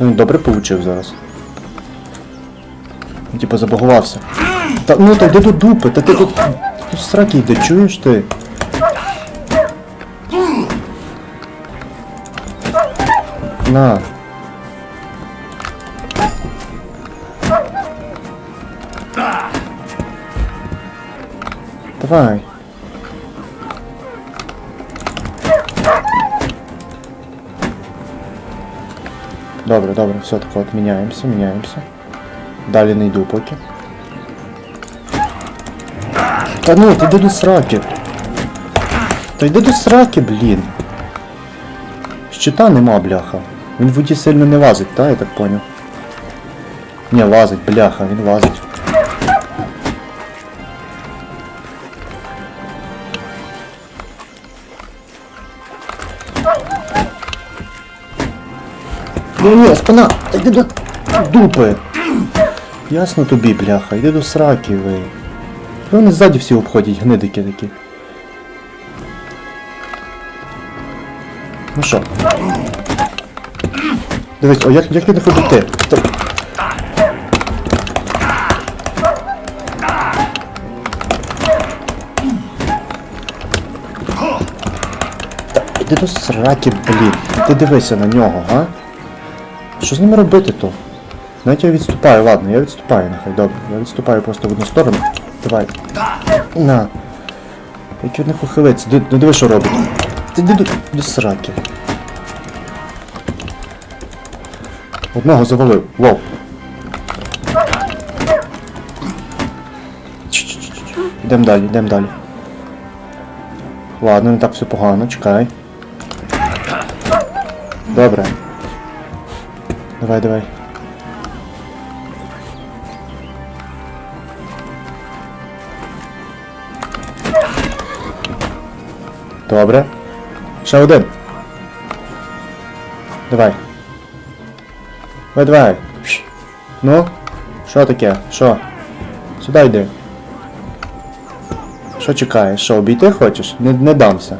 Він добре получив зараз. Типу забагувався. Та ну та йди до дупи, та ти тут. Тут сраки йде, чуєш ти? На. Давай. Добре, добре, все таке от міняємося, міняємося. Далі не йду поки. Та ну, ти йди до сраки. Та йди до сраки, блін. Щита нема, бляха. Він в воді сильно не лазить, так, я так поняв. Не, лазить, бляха, він лазить. Ні, ні, спина! Йди до дупи! Ясно тобі, бляха, йди до сраки, ви. Вони ззаді всі обходять, гнидики такі. Ну що? Дивись, о, як, як не хочу ти? Іди до сраки, блін. Ти дивися на нього, га? Що з ними робити то? Знаєте, я відступаю, ладно, я відступаю, нехай, добре. Я відступаю просто в одну сторону. Давай. На. Як від них ухилиться, ну диви, що робить. Ти до, до сраки. Одного завалив. Вау. Йдемо далі, йдемо далі. Ладно, не так все погано, чекай. Добре. Давай, давай. Добре. Ще один. Давай. Давай, давай. Ну? Що таке? Що? Сюди йди. Що чекаєш? Що, обійти хочеш? Не, не дамся.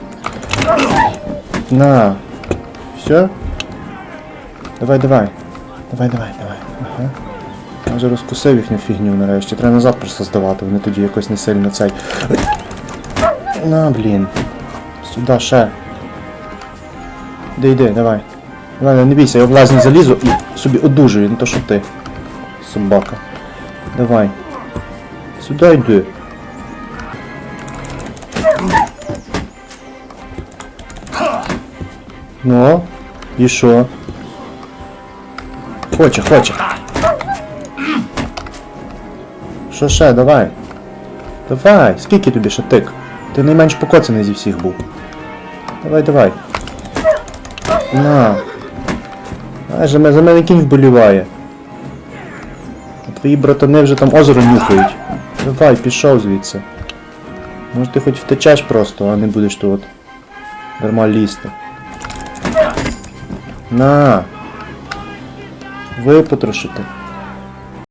На. Все? Давай, давай. Давай, давай, давай. Ага. Я вже розкусив їхню фігню нарешті. Треба назад просто здавати, вони тоді якось не сильно цей. На, блін. Сюди ще. Іди, йди, давай. Давай, не бійся, я в лазню залізу і собі одужую, не то що ти. Собака. Давай. Сюди йди. Ну, і що? Хоче, хоче. Що ще, давай. Давай, скільки тобі ще тик? Ти найменш покоцаний зі всіх був. Давай, давай. На. А, же за мене кінь вболіває. А твої братани вже там озеро нюхають. Давай, пішов звідси. Може ти хоч втечеш просто, а не будеш тут. Дарма лізти. На. Випотрошити.